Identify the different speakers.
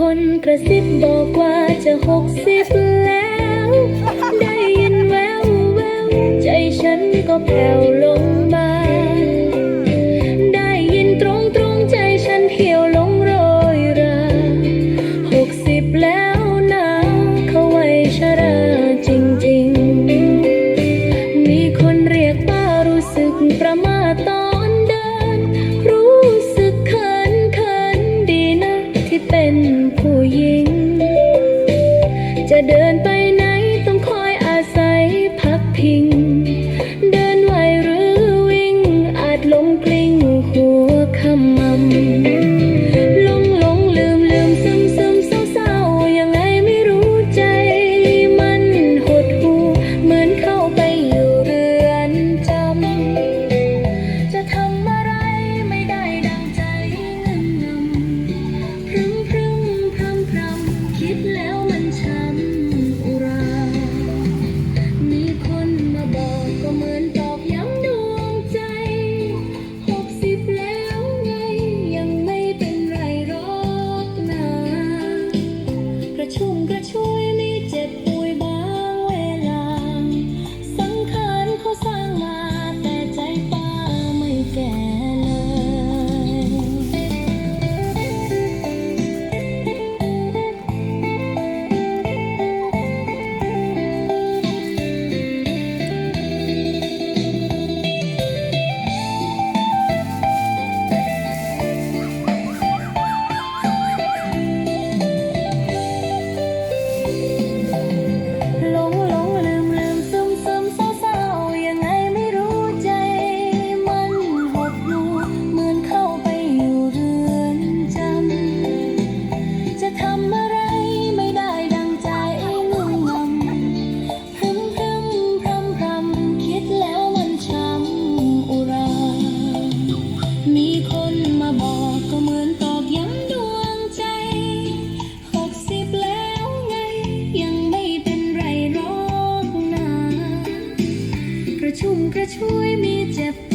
Speaker 1: คนกระซิบบอกว่าจะหกสิบแล้ว ได้ยินแววแววใจฉันก็แผ่วลงมา ได้ยินตรงตรงใจฉันเหี่ยวลงโรยราหกสิบแล้วนะเขาไว้ชราจริง ๆ มีคนเรียกป้ารู้สึกประมาทต้อ หญิง จะเดินไป ชุ่มกระชวยมีเจ็บ